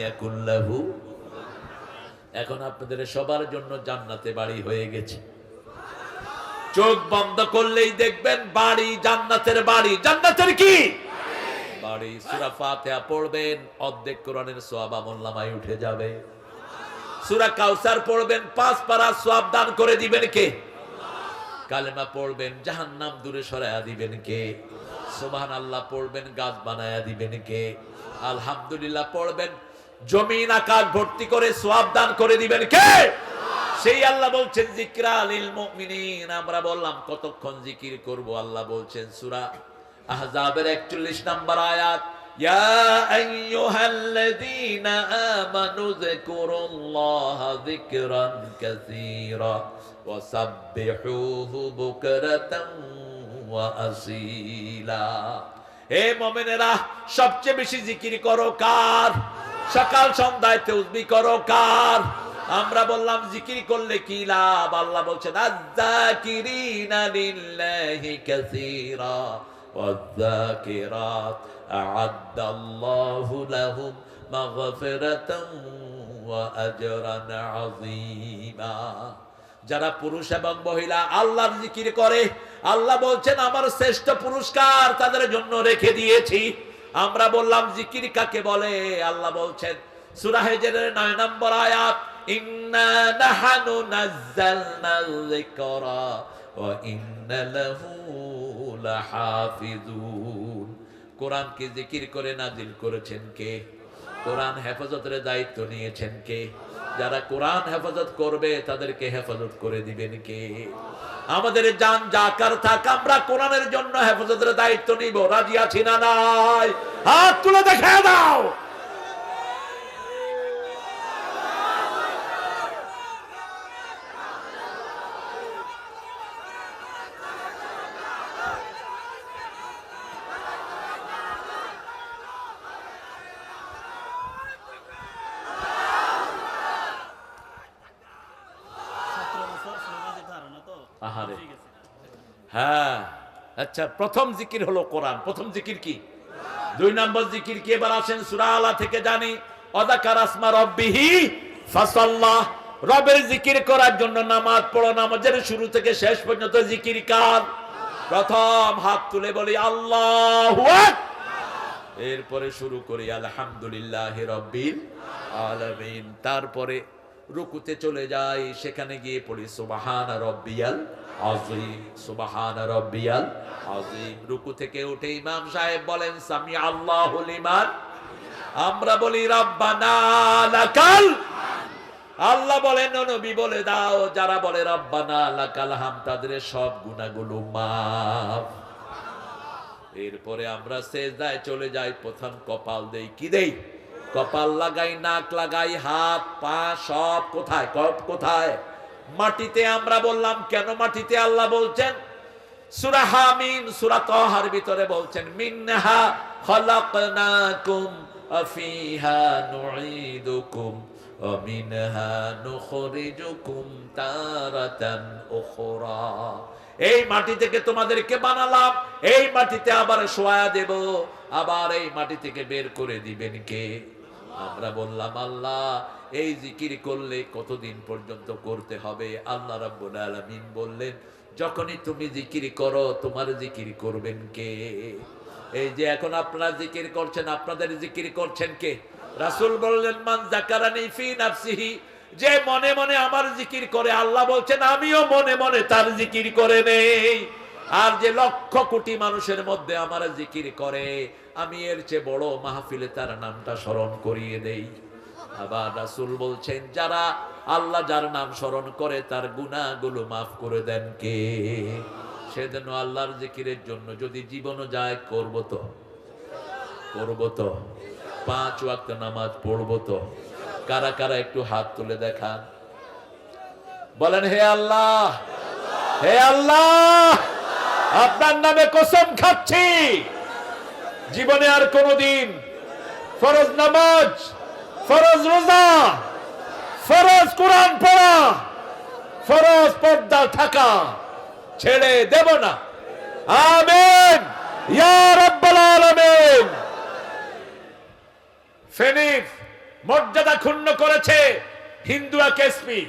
ইয়াকুল্লাহু। এখন আপনাদের সবার জন্য জান্নাতে বাড়ি হয়ে গেছে। চোখ বন্ধ করলেই দেখবেন বাড়ি জান্নাতের বাড়ি। জান্নাতের কি? বাড়ি। সূরা ফাতিহা পড়বেন, অর্ধেক কোরআনের সওয়াব আমলনামায় উঠে যাবে। সূরা কাউসার পড়বেন, পাঁচ পারা সওয়াব দান করে দিবেন কে? কালেমা পড়বেন, জাহান্নাম দূরে সরায়া দিবেন কে? সুবহান আল্লাহ পড়বেন, গাছ বানায়া দিবেন কে? আলহামদুলিল্লাহ পড়বেন জমিন আকাশ ভর্তি করে সোয়াব দান করে দিবেন কে? সেই আল্লাহ বলছেন জিকরা মুমিনিন। আমরা বললাম, কতক্ষণ জিকির করব? আল্লাহ বলছেন, সূরা আহজাবের 41 নম্বর আয়াত, ইয়া আইয়ুহাল্লাযীনা আমানু যিকুরুল্লাহা যিকরান কাসীরা বুকরাতান ওয়া আসীলা। হে মুমিনেরা, সবচেয়ে বেশি জিকির করো কার? সকাল সন্ধ্যায় তেউজবি করো কার আমরা বললাম জিকির করলে কি লাভ আল্লাহ বলছেন আযাকিরিনা লিল্লাহি কাসীরা والذاكرات أعد الله لهم مغفرة وأجرا عظيما যারা পুরুষ এবং মহিলা আল্লাহর জিকির করে আল্লাহ বলছেন আমার শ্রেষ্ঠ পুরস্কার তাদের জন্য রেখে দিয়েছি আমরা বললাম, জিকির কাকে বলে? আল্লাহ বলছেন, সূরা হিজরের 9 নম্বর আয়াত জিকির করে নাজিল করেছেন কে? হেফাজতের দায়িত্ব নিয়েছেন কে? যারা কোরআন হেফাজত করবে, তাদেরকে হেফাজত করে দিবেন কে? আমাদের যান যাকার থাক, আমরা কোরআনের জন্য হেফাজতের দায়িত্ব নিব। রাজি আছি না নাই? হাত তুলে দেখে দাও সতেরো বছর ষোলো বছর ধারণা তো আহারে। ঠিক আছে হ্যাঁ আচ্ছা প্রথম জিকির হলো কোরআন। প্রথম জিকির কি? দুই নম্বর জিকির কি? এবার আসেন সূরা আলা থেকে জানি অদাকার আসমা রব্বিহি ফাসাল্লাহ রবের জিকির করার জন্য নামাজ পড়ো, নামাজের শুরু থেকে শেষ পর্যন্ত জিকির কার? প্রথম হাত তুলে বলি, আল্লাহু এরপরে শুরু করি, আলহামদুলিল্লাহ রব্বিল আলামিন। তারপরে রুকুতে চলে যাই, সেখানে গিয়ে পড়ি, সুবাহান রব্বিয়াল আজিম সুবাহান রব্বিয়াল আজিম রুকু থেকে উঠে ইমাম সাহেব বলেন সামি আল্লাহ লিমান? আমরা বলি, রব্বানা লাকাল আল্লাহ বলেন, "ও নবী, বলে দাও, যারা বলে, রব্বানা লাকাল হাম তাদের সব গুনাহগুলো মাফ। এরপরে আমরা সেজদায় চলে যাই, প্রথম কপাল দেই, কি দেই? কপাল লাগাই, নাক লাগাই, হাত, পা, সব কোথায়? কপ কোথায়? মাটিতে আমরা বললাম কেন মাটিতে আল্লাহ বলছেন সূরা হামিম সূরা তাহার ভিতরে বলছেন মিনহা খলাকনাকুম আফিহা নুঈদুকুম ومنها نخرجكم تارة أخرى এই মাটি থেকে তোমাদেরকে বানালাম এই মাটিতে আবার শোয়া দেব আবার এই মাটি থেকে বের করে দিবেন কে আমরা বললাম, আল্লাহ, এই জিকির করলে কতদিন পর্যন্ত করতে হবে? আল্লাহ রাব্বুল আলামিন বললেন, যখনই তুমি জিকির করো, তোমার জিকির করবেন কে? এই যে এখন আপনারা জিকির করছেন, আপনাদের জিকির করছেন কে? রাসূল বললেন, মান যাকারানি ফি নাফসিহি যে মনে মনে আমার জিকির করে, আল্লাহ বলছেন, আমিও মনে মনে তার জিকির করে নেই। আর যে লক্ষ কোটি মানুষের মধ্যে আমার জিকির করে, আমি এর চেয়ে বড় মাহফিলে তার নামটা স্মরণ করিয়ে দেই। আবার রাসূল বলছেন, যারা আল্লাহ যার নাম স্মরণ করে তার গুনাহগুলো মাফ করে দেন কে? সেজন্য আল্লাহর জিকিরের জন্য যদি জীবনও যায়, করব তো? করব তো? পাঁচ ওয়াক্ত নামাজ পড়ব তো? কারা কারা একটু হাত তুলে দেখান। বলেন, হে আল্লাহ! হে আল্লাহ! আপনার নামে কসম খাচ্ছি। জীবনে আর কোনদিন ফরজ নামাজ, ফরজ রোজা, ফরজ কোরআন পড়া, ফরজ পর্দা থাকা ছেড়ে দেব না। আমিন। ফেনীর মর্যাদা ক্ষুণ্ণ করেছে হিন্দুয়া কেসপি।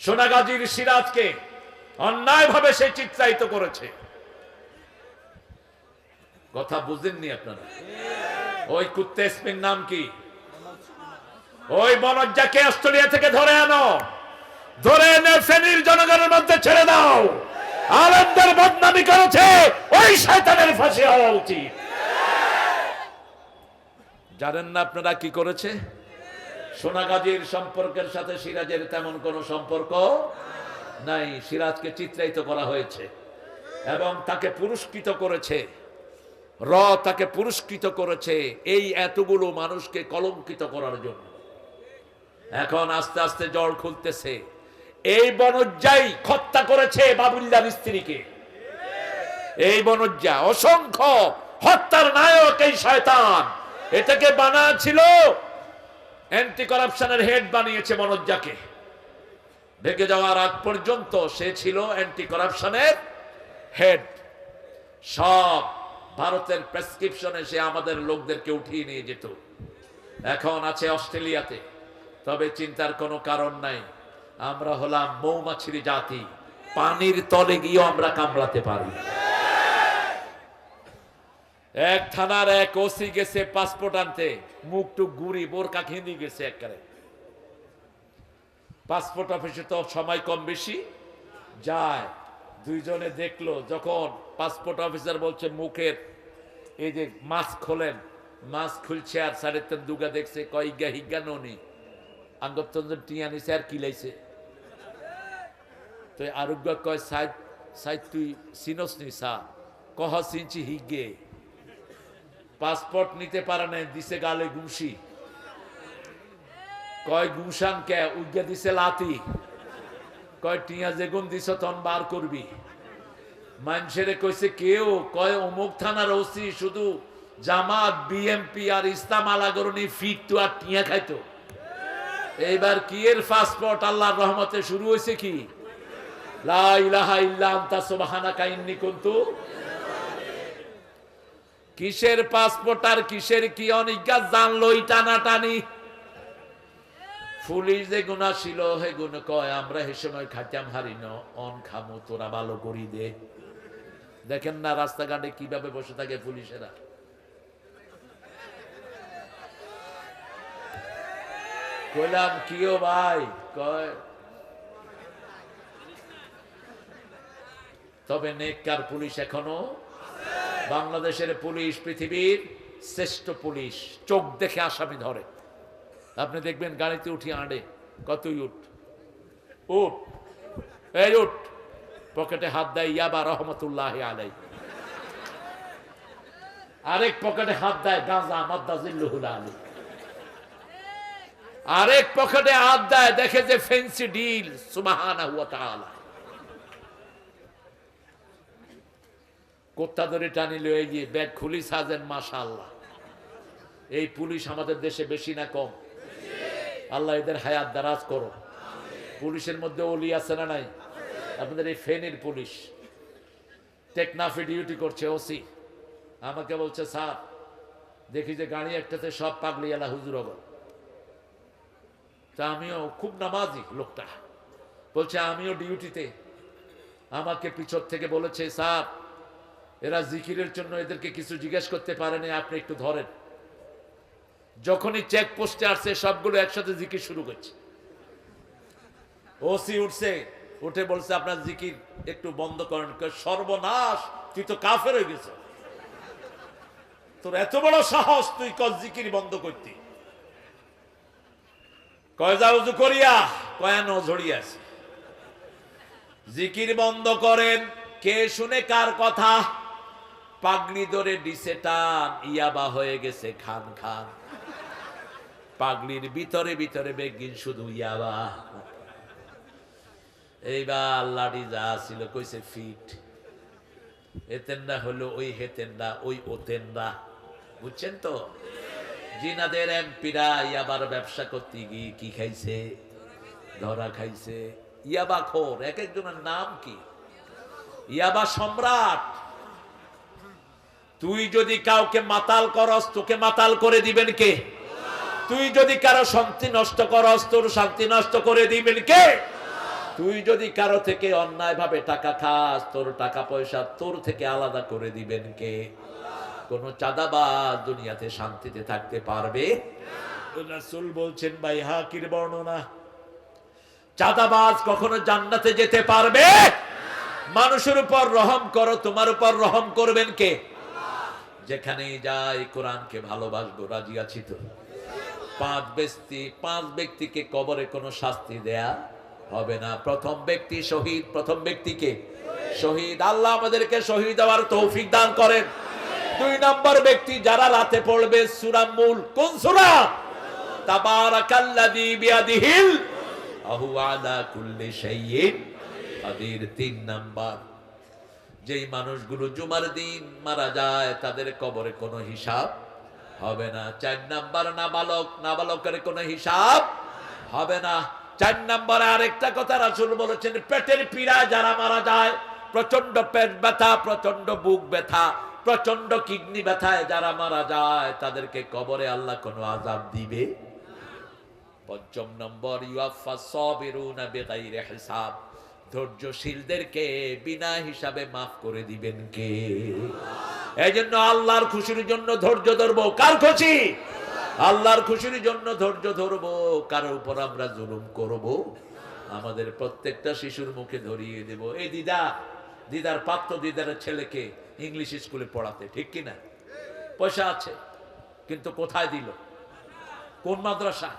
সোনাগাজীর সিরাজকে অন্যায়ভাবে সে চিত্রায়িত করেছে। কথা বুঝেননি আপনারা? ওই কুত্তে এসপির নাম কি? ওই বনজ্জাকে অস্ট্রেলিয়া থেকে ধরে আনো। ধরে এনে ফেনীর জনগণের মধ্যে ছেড়ে দাও। আলমদের বদনামি করেছে। ওই শয়তানের ফাঁসি হওয়া উচিত। জানেন না আপনারা কি করেছে? সোনাগাজীর সম্পর্কের সাথে সিরাজের তেমন কোনো সম্পর্ক নাই, সিরাজকে চিত্রায়িত করা হয়েছে। এবং তাকে পুরস্কৃত করেছে। র তাকে পুরস্কৃত করেছে এই এতগুলো মানুষকে কলঙ্কিত করার জন্য। এখন আস্তে আস্তে জল খুলতেছে। এই বনজ্জাই হত্যা করেছে বাবুল্লার স্ত্রীকে। এই বনজ্জা, অসংখ্য হত্যার নায়ক এই শয়তান। এটাকে বানা ছিল অ্যান্টি করাপশনের হেড বানিয়েছে মনোজ্জাকে ভেগে যাওয়ার আগ পর্যন্ত সে ছিল অ্যান্টি করাপশনের হেড সব ভারতের প্রেসক্রিপশনে সে আমাদের লোকদেরকে উঠিয়ে নিয়ে যেত। এখন আছে অস্ট্রেলিয়াতে। তবে চিন্তার কোনো কারণ নাই। আমরা হলাম মৌমাছির জাতি। পানির তলে গিয়েও আমরা কামড়াতে পারি। এক থানার এক ওসি গেছে পাসপোর্ট আনতে। মুখ টুক গুড়ি, বোরকা খেঁদি গেছে একবারে। পাসপোর্ট অফিসে তো সময় কম বেশি। যায়, দুইজনে দেখল, যখন পাসপোর্ট অফিসার বলছে মুখের এই যে মাস্ক খোলেন, মাস্ক খুলছে আর সাড়ে তিন দুগা দেখছে কয়েকগা হিজ্ঞা ননি? আঙ্গতঞ্জন টিয়া নিছে আর কিলাইছে তো আরোগ্য কয় সাইড সাইড তুই সিনস নি সা? কহ সিনছি হিগে পাসপোর্ট নিতে পারে না দিছে গালে গুমসি কয় গুমসান কে উজ্ঞা দিছে লাতি কয়, টিয়া যেগুন দিছ তন বার করবি। মানুষের কইছে, কেউ? কয়, অমুক থানার ওসি শুধু জামাত, বিএমপি আর ইসলাম আলাগরণী ফিট তো আর টিয়া খাইতো। এইবার কি এর পাসপোর্ট? আল্লাহর রহমতে শুরু হয়েছে কি? কিসের পাসপোর্ট আর কিসের কি অনিজ্ঞা? জানলোই টানাটানি। পুলিশ যে গুণা ছিল হে গুণ কয়, আমরা হে সময় খাইতাম হারি ন, অন খামু, তোরা ভালো করি দে। দেখেন না রাস্তাঘাটে কীভাবে বসে থাকে পুলিশেরা কইলাম কিও ভাই? কয়, তবে নেককার পুলিশ এখনও? বাংলাদেশের পুলিশ পৃথিবীর শ্রেষ্ঠ পুলিশ, চোখ দেখে আসামি ধরে। আপনি দেখবেন গাড়িতে উঠি আঁড়ে, কতই উঠ। উঠ। এই উঠ। পকেটে হাত দেয় ইয়াবা রহমতুল্লাহ আলাই। আরেক পকেটে হাত দেয়, গাঁজা মাদ্দা জিল্লুহুল আলী। আরেক পকেটে হাত দেয়, দেখে যে ফেন্সি ডিল সুমাহানা হুয়া তাআলা। কোত্তা ধরে টানিল এই যে ব্যাগ খুলি সাজেন, মাশাআল্লাহ। এই পুলিশ আমাদের দেশে বেশি না কম। আল্লাহ এদের হায়াত দারাজ করো পুলিশের মধ্যে অলি আছে না নাই? আপনাদের এই ফেনীর পুলিশ। টেকনাফে ডিউটি করছে ওসি আমাকে বলছে, স্যার, দেখি যে গাড়ি একটাতে সব পাগলি এলা হুজুর তা আমিও খুব নামাজি লোকটা। বলছে, আমিও ডিউটিতে আমাকে পিছর থেকে বলেছে, স্যার, এরা জিকিরের জন্য এদেরকে কিছু জিজ্ঞেস করতে পারেনি, আপনি একটু ধরেন। যখনই চেক পোস্টে আসছে সবগুলো একসাথে জিকির শুরু করছে। ওসি উঠছে, উঠে বলছে, আপনার জিকির একটু বন্ধ করেন। সর্বনাশ, তুই তো কাফের হয়ে গেছ। তোর এত বড় সাহস, তুই কল জিকির বন্ধ করতি। কয়, যা উজু করিয়া। কয়ান ঝড়িয়াছে জিকির বন্ধ করেন। কে শুনে কার কথা? পাগড়ি ধরে ডিসে টান, ইয়াবা হয়ে গেছে খান খান। পাগড়ির ভিতরে ভিতরে বেগিন শুধু ইয়াবা। এইবার লাডি যা ছিল কইছে ফিট। এতেন্ডা হলো ওই হেতেন্ডা ওই ওতেন্ডা বুঝছেন তো? জিনাদের এমপিরা ইয়াবার ব্যবসা করতে গিয়ে কি খাইছে? ধরা খাইছে। ইয়াবা খোর, এক একজনের নাম কি? ইয়াবা সম্রাট। তুই যদি কাউকে মাতাল করস, তোকে মাতাল করে দিবেন কে? তুই যদি কারও শান্তি নষ্ট করস, তোর শান্তি নষ্ট করে দিবেন কে? তুই যদি কারও থেকে অন্যায় ভাবে টাকা খাস, তোর টাকা পয়সা তোর থেকে আলাদা করে দিবেন কে? কোন চাঁদাবাজ দুনিয়াতে শান্তিতে থাকতে পারবে? রাসূল বলছেন, ভাই, হাকির বর্ণনা। চাঁদাবাজ কখনো জান্নাতে যেতে পারবে? মানুষের উপর রহম করো, তোমার উপর রহম করবেন কে? যেখানেই যাই, কোরআনকে ভালোবাসবো, রাজি আছি তো। পাঁচ ব্যক্তি, পাঁচ ব্যক্তিকে কবরে কোনো শাস্তি দেয়া হবে না। প্রথম ব্যক্তি শহীদ, প্রথম ব্যক্তিকে শহীদ। আল্লাহ আমাদেরকে শহীদ হওয়ার তৌফিক দান করেন। দুই নম্বর ব্যক্তি যারা রাতে পড়বে, সূরা মূল, কোন সূরা? তাবারাকাল্লাযী বিয়াদিহিল, আহু আলা কুল্লি শাইইন তিন নাম্বার, যেই মানুষগুলো জুমার দিন মারা যায়, তাদের কবরে কোনো হিসাব হবে না। চার নাম্বার নাবালক, নাবালকের কোনো হিসাব হবে না। চার নাম্বারে আরেকটা কথা রাসূল বলেছেন, পেটের পীড়া যারা মারা যায় প্রচণ্ড পেট ব্যথা প্রচণ্ড বুক ব্যথা প্রচণ্ড কিডনি ব্যথায় যারা মারা যায়, তাদেরকে কবরে আল্লাহ কোনো আজাব দিবে? পঞ্চম নম্বর ইউয়াফা সাবিরুনা হিসাব। ধৈর্যশীলদেরকে বিনা হিসাবে মাফ করে দিবেন কে? এই জন্য আল্লাহর খুশির জন্য ধৈর্য ধরবো। কার খুশি? আল্লাহর খুশির জন্য ধৈর্য ধরবো। কারোর উপর আমরা জুলুম করব। আমাদের প্রত্যেকটা শিশুর মুখে ধরিয়ে দেব। এই দিদা দিদার পাত্র দিদার ছেলেকে ইংলিশ স্কুলে পড়াতে ঠিক কিনা? পয়সা আছে কিন্তু কোথায় দিল? কোন মাদ্রাসা?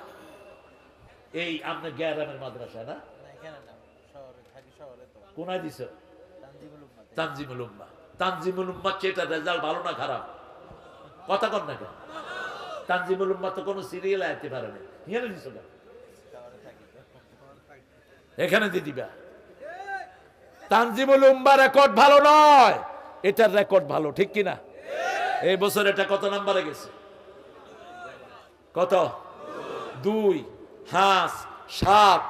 এই আপনার গ্যারামের মাদ্রাসা না? কোনায় দিছ? তানজিমুল উম্মাতে। তানজিমুল উম্মা। তানজিমুল উম্মা চেয়ে রেজাল্ট ভালো না খারাপ? কথা কর না কেন? তানজিমুল উম্মা তো কোনো সিরিয়াল আইতে পারে না কেন তো। এখানে দিয়ে দিবা। তানজিমুল উম্মা রেকর্ড ভালো নয়। এটার রেকর্ড ভালো, ঠিক কি না এই বছর এটা কত নাম্বারে গেছে? কত? দুই হাঁস সাত,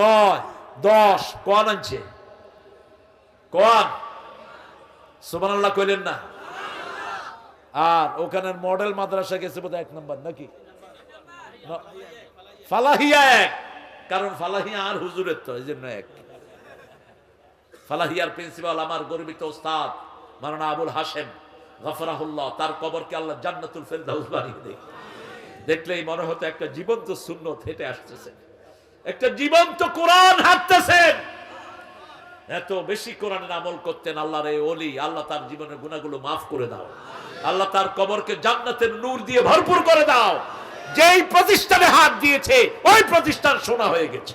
নয়, দশ। কোন আনছে? কোন কইলেন না। আর মডেল মাদ্রাসা গেছে বোধহয় এক নম্বর, নাকি? ফালাহিয়া এক, কারণ ফালাহিয়া আর হুজুরের তো এই জন্য এক। ফালাহিয়ার প্রিন্সিপাল আমার গর্বিত ওস্তাদ মারানা আবুল হাসেম গফরাহুল্লাহ, তার কবরকে আল্লাহ জান্নাতুল ফেরদাউস বানিয়ে দেখলেই মনে হতো একটা জীবন্ত শূন্য হেঁটে আসতেছে। একটা জীবন্ত কোরআন হাঁটতেছেন। এত বেশি কোরআনের আমল করতেন আল্লাহর এই অলি আল্লাহ তার জীবনের গুণাগুলো মাফ করে দাও। আল্লাহ তার কবরকে জান্নাতের নূর দিয়ে ভরপুর করে দাও। যেই প্রতিষ্ঠানে হাত দিয়েছে, ওই প্রতিষ্ঠান সোনা হয়ে গেছে।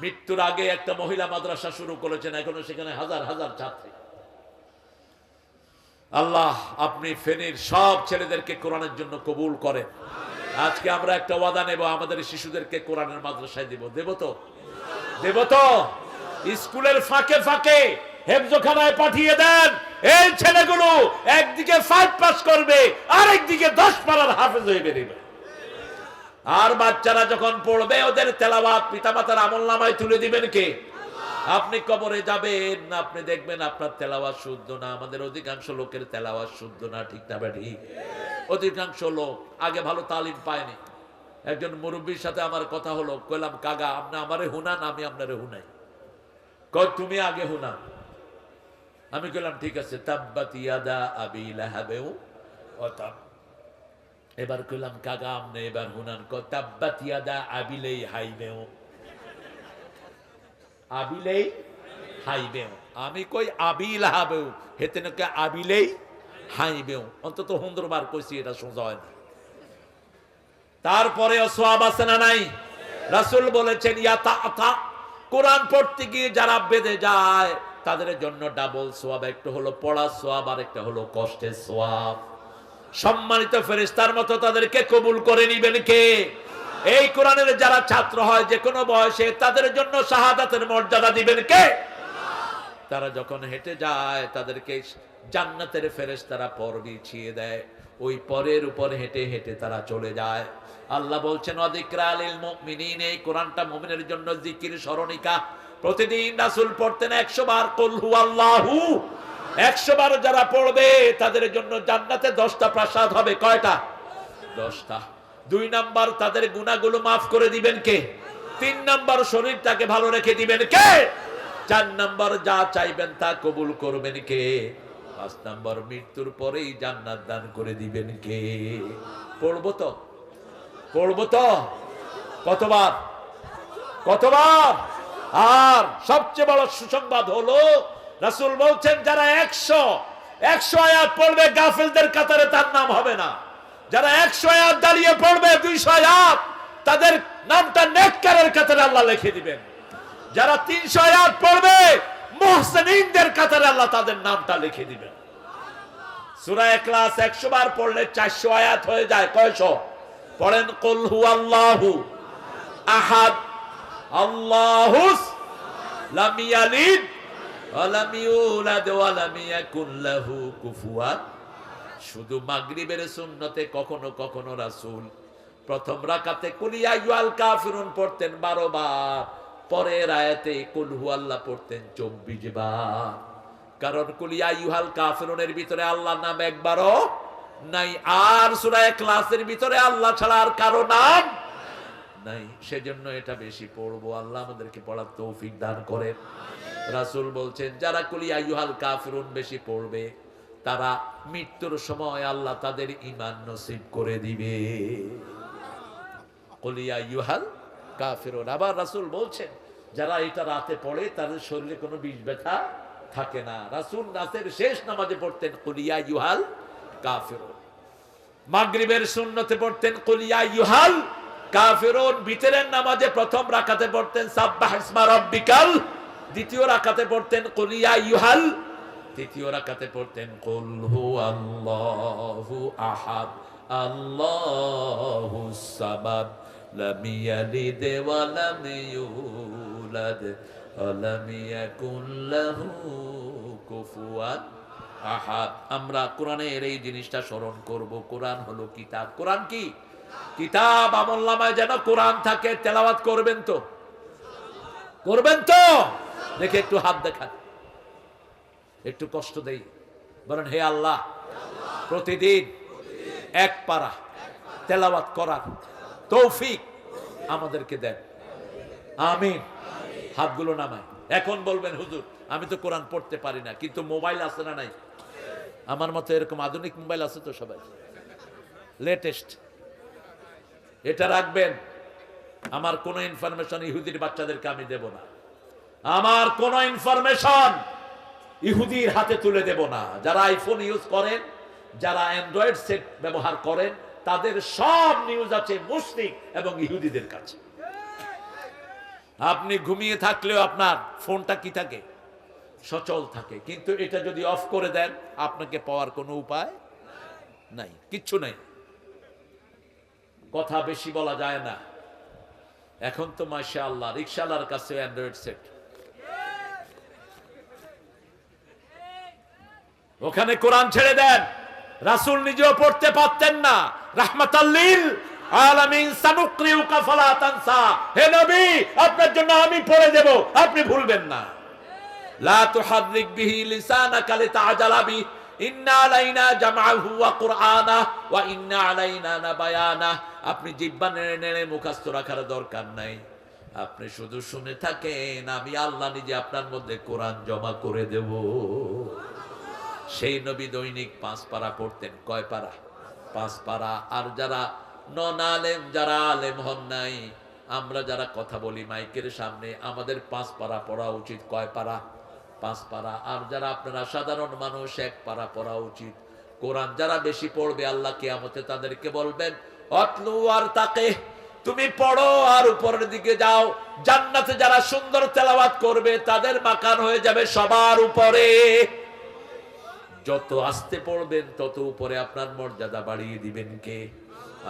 মৃত্যুর আগে একটা মহিলা মাদ্রাসা শুরু করেছেন, এখনও সেখানে হাজার হাজার ছাত্রী। আল্লাহ, আপনি ফেনীর সব ছেলেদেরকে কোরআনের জন্য কবুল করেন। আজকে আমরা একটা ওয়াদা নেব, আমাদের শিশুদেরকে কোরআনের মাদ্রাসায় দেব। দেব তো? দেব তো? স্কুলের ফাঁকে ফাঁকে হেফজোখানায় পাঠিয়ে দেন। এই ছেলেগুলো একদিকে ফাইভ পাস করবে আর একদিকে দশ পাড়ার হাফেজ হয়ে বেরিয়ে আর বাচ্চারা যখন পড়বে, ওদের তেলাওয়াত পিতামাতার আমল নামায় তুলে দিবেন কে? আপনি কবরে যাবেন না আপনি দেখবেন আপনার তেলাওয়াত শুদ্ধ না। আমাদের অধিকাংশ লোকের তেলাওয়াত শুদ্ধ না, ঠিক না বা ঠিক অধিকাংশ লোক, আগে ভালো তালিম পায়নি। একজন মুরব্বীর সাথে আমার কথা হলো, কইলাম কাগা আপনি আমারে হুনান, আমি আপনারে হুনাই। কয় তুমি আগে হুনান আমি কইলাম, ঠিক আছে এবার কইলাম কাগা আমনে এবার হুনান ক তাব্বাত ইয়াদা আবিলেই হাইবেও আবিলেই হাইবেও আমি কই আবিল হাবেও হেতে নাকি, আবিলেই হাইবেও অন্তত সুন্দরবার কইছি, এটা সোজা হয় না। তারপরে সোয়াব আছে না নাই? রাসূল বলেছেন ইয়াতা আতা কোরআন পড়তে গিয়ে যারা বেঁধে যায়, তাদের জন্য ডাবল সোয়াব একটা হলো পড়া সোয়াব আর একটা হলো কষ্টের সোয়াব সম্মানিত ফেরেশতার মতো তাদেরকে কবুল করে নিবেন কে? এই কোরআনের যারা ছাত্র হয়, যে কোনো বয়সে তাদের জন্য শাহাদাতের মর্যাদা দিবেন কে? তারা যখন হেঁটে যায়, তাদেরকে জান্নাতের ফেরেস তারা পর বিছিয়ে দেয়। ওই পরের উপর হেঁটে হেঁটে তারা চলে যায়। আল্লাহ বলছেন অদিকরা আলিল মুমিনিন এই কোরআনটা মুমিনের জন্য জিকির স্মরণিকা। প্রতিদিন রাসূল পড়তেন 100 বার, কুল হুয়াল্লাহু 100 বার যারা পড়বে, তাদের জন্য জান্নাতে 10টা প্রাসাদ হবে। কয়টা? 10টা দুই নাম্বার, তাদের গুণাগুলো মাফ করে দিবেন কে? তিন নাম্বার, শরীরটাকে ভালো রেখে দিবেন কে? চার নাম্বার, যা চাইবেন তা কবুল করবেন কে? পাঁচ নাম্বার, মৃত্যুর পরেই জান্নাত দান করে দিবেন কে? পড়ব তো? পড়ব তো। কতবার? কতবার? আর সবচেয়ে বড় সুসংবাদ হলো, রাসূল বলছেন, যারা একশো একশো আয়াত পড়বে, গাফিলদের কাতারে তার নাম হবে না। যারা একশো আয়াত দাঁড়িয়ে পড়বে, দুইশো আয়াত, তাদের নামটা নেককারের কাতারে আল্লাহ লিখে দিবেন। যারা তিনশো আয়াত পড়বে, মোহসেনদের কাতারে আল্লাহ তাদের নামটা লিখে দিবেন। সূরা ইখলাস 100 বার পড়লে 400 আয়াত হয়ে যায়, কয়শো? পড়েন, কুল হুয়াল্লাহু আহাদ, আল্লাহুস লাম ইয়ালিদ ওয়া লাম ইউলাদ ওয়া লাম লাহু কুফুয়ান। শুধু মাগরিবের সুন্নতে কখনো কখনো রাসূল প্রথম রাকাতে কুলিয়া ইউআল কাফিরুন, পড়তেন 12 বার। পরের আয়াতে, কুল হুয়াল্লাহ, পড়তেন 24 বার। কারণ কুলিয়া ইউহাল কাফিরুনের ভিতরে আল্লাহ নাম একবারও নাই, আর সূরা ইখলাসের ভিতরে আল্লাহ ছাড়া আর কারও নাম নাই। সেজন্য এটা বেশি পড়ব। আল্লাহ আমাদেরকে পড়ার তৌফিক দান করেন। রাসূল বলছেন, যারা কুলিয়া ইউহাল কাফিরুন বেশি পড়বে, তারা মৃত্যুর সময় আল্লাহ তাদের ঈমান নসিব করে দিবে। কুলিয়া ইউহাল কাফিরুন। আবার রাসূল বলছেন, যারা এটা রাতে পড়ে, তাদের শরীরে কোনো বিষ ব্যথা থাকে না। রাসূল রাতের শেষ নামাজে পড়তেন কুলিয়া ইউহাল কাফিরুন। সুন্নতে পড়তেন কুলিয়া ইউহাল কাফিরুন। ভিতরের নামাজে প্রথম রাকাতে পড়তেন, সাব্বাহ দ্বিতীয় রাকাতে পড়তেন কুলিয়া ইউহাল তৃতীয় রাকাতে পড়তেন, কুল হু আল্লাহু আহাদ। আল্লাহু সামাদ। লাম ইয়ালিদ ওয়া লাম ইউলাদ। ওয়া লাম কুফুয়ান। আহাদ, আমরা কোরআনের এই জিনিসটা স্মরণ করব। কোরআন হলো কিতাব। কোরআন কি? কিতাব আমল্লামায় যেন কোরআন থাকে, তেলাওয়াত করবেন তো। করবেন তো? দেখে একটু হাত দেখান। একটু কষ্ট দেই। বলেন, হে আল্লাহ, প্রতিদিন এক পারা তেলাওয়াত করার তৌফিক আমাদেরকে দেন। আমিন। হাতগুলো নামায়। এখন বলবেন, হুজুর, আমি তো কোরআন পড়তে পারি না, কিন্তু মোবাইল আছে না নাই? আমার মতো এরকম আধুনিক মোবাইল আছে তো সবাই। লেটেস্ট এটা রাখবেন। আমার কোনো ইনফরমেশন ইহুদির বাচ্চাদেরকে আমি দেব না। আমার কোন ইনফরমেশন ইহুদির হাতে তুলে দেব না। যারা আইফোন ইউজ করেন, যারা অ্যান্ড্রয়েড সেট ব্যবহার করেন, তাদের সব নিউজ আছে মুসলিম এবং ইহুদিদের কাছে। আপনি ঘুমিয়ে থাকলেও আপনার ফোনটা কি থাকে? সচল থাকে। কিন্তু এটা যদি অফ করে দেন, আপনাকে পাওয়ার কোনো উপায় নাই, কিচ্ছু নাই। কথা বেশি বলা যায় না। এখন তো মাসা আল্লাহ রিক্সালার কাছে অ্যান্ড্রয়েড সেট ওখানে কোরআন ছেড়ে দেন। রাসূল নিজেও পড়তে পারতেন না। নবী, আপনার জন্য আমি পড়ে দেব, আপনি ভুলবেন না। লা তুহাররিক বিহি লিসানাকা লিতাআজালা বি ইন্না আলাইনা জামআহু ওয়া কুরআনা ওয়া ইন্না আলাইনা নাবায়ানা। আপনি জিহ্বা নেড়ে নেড়ে মুখস্থ রাখার দরকার নাই। আপনি শুধু শুনে থাকেন, আমি আল্লাহ নিজে আপনার মধ্যে কোরআন জমা করে দেব। সেই নবী দৈনিক পাঁচ পারা পড়তেন। কয় পারা? পাঁচ পারা। আর যারা নন আলেম যারা আলেম হন নাই, আমরা যারা কথা বলি মাইকের সামনে, আমাদের পাঁচ পারা পড়া উচিত। কয় পারা? পাঁচ পারা, আর যারা আপনারা সাধারণ মানুষ, এক পারা পড়া উচিত। কোরআন যারা বেশি পড়বে, আল্লাহ কিয়ামতে তাদেরকে বলবেন, অতলু আর তাকে, তুমি পড়ো আর উপরের দিকে যাও। জান্নাতে যারা সুন্দর তেলাওয়াত করবে, তাদের মাকান হয়ে যাবে সবার উপরে। যত আস্তে পড়বেন, তত উপরে আপনার মর্যাদা বাড়িয়ে দিবেন কে?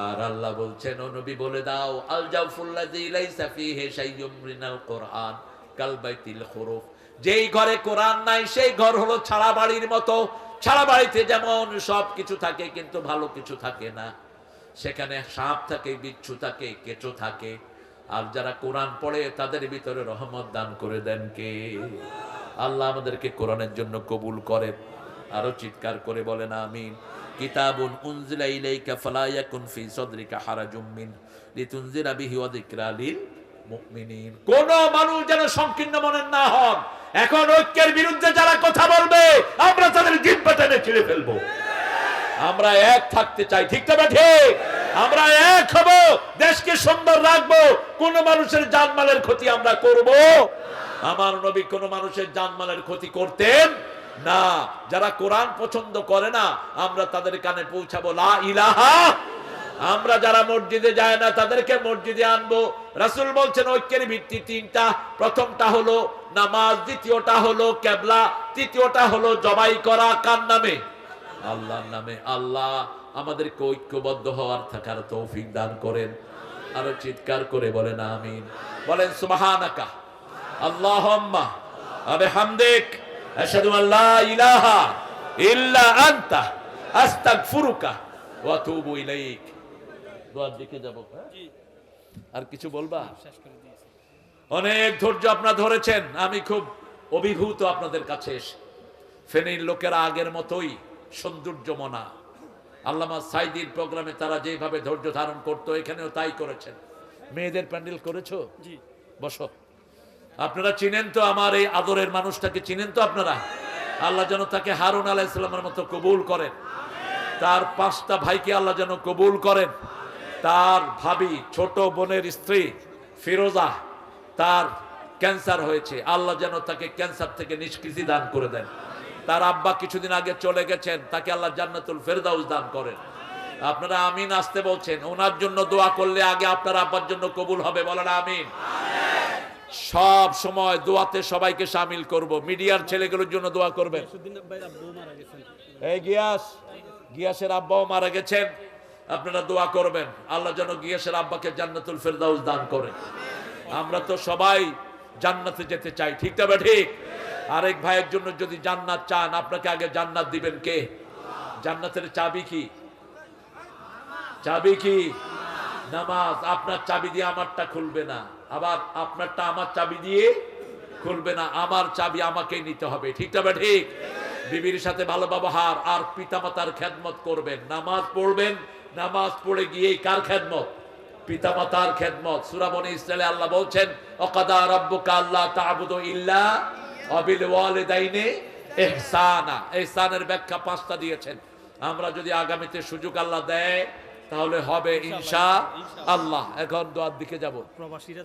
আর আল্লাহ বলছেন নবী, বলে দাও আল জাউফুল্লাযী লাইসা ফীহি শাইয়ুম মিনাল কুরআন কাল বাইতিল খুরুফ। যেই ঘরে কোরআন নাই, সেই ঘর হলো ছাড়া বাড়ির মতো। ছাড়া বাড়িতে যেমন সব কিছু থাকে, কিন্তু ভালো কিছু থাকে না। সেখানে সাপ থাকে, বিচ্ছু থাকে, কেঁচো থাকে। আর যারা কোরআন পড়ে, তাদের ভিতরে রহমত দান করে দেন কে? আল্লাহ আমাদেরকে কোরআনের জন্য কবুল করে। আরও চিৎকার করে বলেন, আমিন। কিতাবুন উনজিলা ইলাইকা ফালা ইয়াকুন ফি সাদরিকা হারাজুম মিন। লিতুনজিরা বিহি ওয়া যিকরা লিল কোন মানুষ যেন সংকীর্ণ মনের না হন। এখন ঐক্যের বিরুদ্ধে যারা কথা বলবে, আমরা তাদের জিব্বা টেনে ছিঁড়ে ফেলব। আমরা এক থাকতে চাই, ঠিক তবে ঠিক? আমরা এক হব, দেশকে সুন্দর রাখব। কোন মানুষের জানমালের ক্ষতি আমরা করব? আমার নবী কোন মানুষের জানমালের ক্ষতি করতেন না। যারা কোরআন পছন্দ করে না, আমরা তাদের কানে পৌঁছাবো, লা ইলাহা আমরা যারা মসজিদে যায় না, তাদেরকে মসজিদে আনব। রাসূল বলছেন, ঐক্যের ভিত্তি তিনটা। প্রথমটা হলো নামাজ, দ্বিতীয়টা হলো কেবলা, তৃতীয়টা হলো জবাই করা। কার নামে? আল্লাহর নামে। আল্লাহ আমাদেরকে ঐক্যবদ্ধ হওয়ার থাকার তৌফিক দান করেন। আরও চিৎকার করে বলেন, আমিন। বলেন, সুবহানাকা। আল্লাহুম্মা। আবে হামদেক। ইলাহা ইল্লা আনতা। আস্তাগফিরুকা ওয়া আতুবু ইলাইক। দোয়ার দিকে যাব হ্যাঁ? আর কিছু বলবা? অনেক ধৈর্য আপনারা ধরেছেন আমি খুব অভিভূত আপনাদের কাছে এসে। ফেনীর লোকেরা আগের মতোই সৌন্দর্যমনা। আল্লামা সাইদির প্রোগ্রামে তারা যেভাবে ধৈর্য ধারণ করতো এখানেও তাই করেছেন। মেয়েদের প্যান্ডেল করেছ? জি। বসো। আপনারা চিনেন তো আমার এই আদরের মানুষটাকে চিনেন তো আপনারা? আল্লাহ যেন তাকে হারুন আলাহ ইসলামের মতো কবুল করেন। তার পাঁচটা ভাইকে আল্লাহ যেন কবুল করেন। তার ভাবি ছোট বোনের স্ত্রী ফিরোজা তার ক্যান্সার হয়েছে। আল্লাহ যেন তাকে ক্যান্সার থেকে নিষ্কৃতি দান করে দেন। তার আব্বা কিছুদিন আগে চলে গেছেন তাকে আল্লাহ জান্নাতুল ফেরদাউস দান করেন। আপনারা আমিন আসতে বলছেন ওনার জন্য দোয়া করলে আগে আপনার আব্বার জন্য কবুল হবে। বলেন আমিন। সব সময় দোয়াতে সবাইকে সামিল করব। মিডিয়ার ছেলেগুলোর জন্য দোয়া করবেন। এই গিয়াস গিয়াসের আব্বাও মারা গেছেন। আপনারা দোয়া করবেন। আল্লাহ যেন গিয়াসের আব্বাকে জান্নাতুল ফেরদাউস দান করেন আমরা তো সবাই জান্নাতে যেতে চাই, ঠিক তবে ঠিক। আরেক ভাইয়ের জন্য যদি জান্নাত চান, আপনাকে আগে জান্নাত দিবেন কে? জান্নাতের চাবি কি? চাবি কি? নামাজ। আপনার চাবি দিয়ে আমারটা খুলবে না। আবার আপনারটা আমার চাবি দিয়ে খুলবে না। আমার চাবি আমাকেই নিতে হবে, ঠিক তবে ঠিক। বিবির সাথে ভালো ব্যবহার। আর পিতামাতার খেদমত করবেন। নামাজ পড়বেন নামাজ পড়ে গিয়ে কার খেদমত? পিতা মাতার খেদমত সুরাবনী ইসরায়েলে আল্লাহ বলছেন অকাদা রব্বুকা আল্লাহ তা'বুদু ইল্লা অবিল ওয়ালিদাইনে এহসানা এহসানের ব্যাখ্যা পাঁচটা দিয়েছেন। আমরা যদি আগামীতে সুযোগ আল্লাহ দেয় তাহলে হবে ইনশা আল্লাহ। এখন দোয়ার দিকে যাব। প্রবাসীরা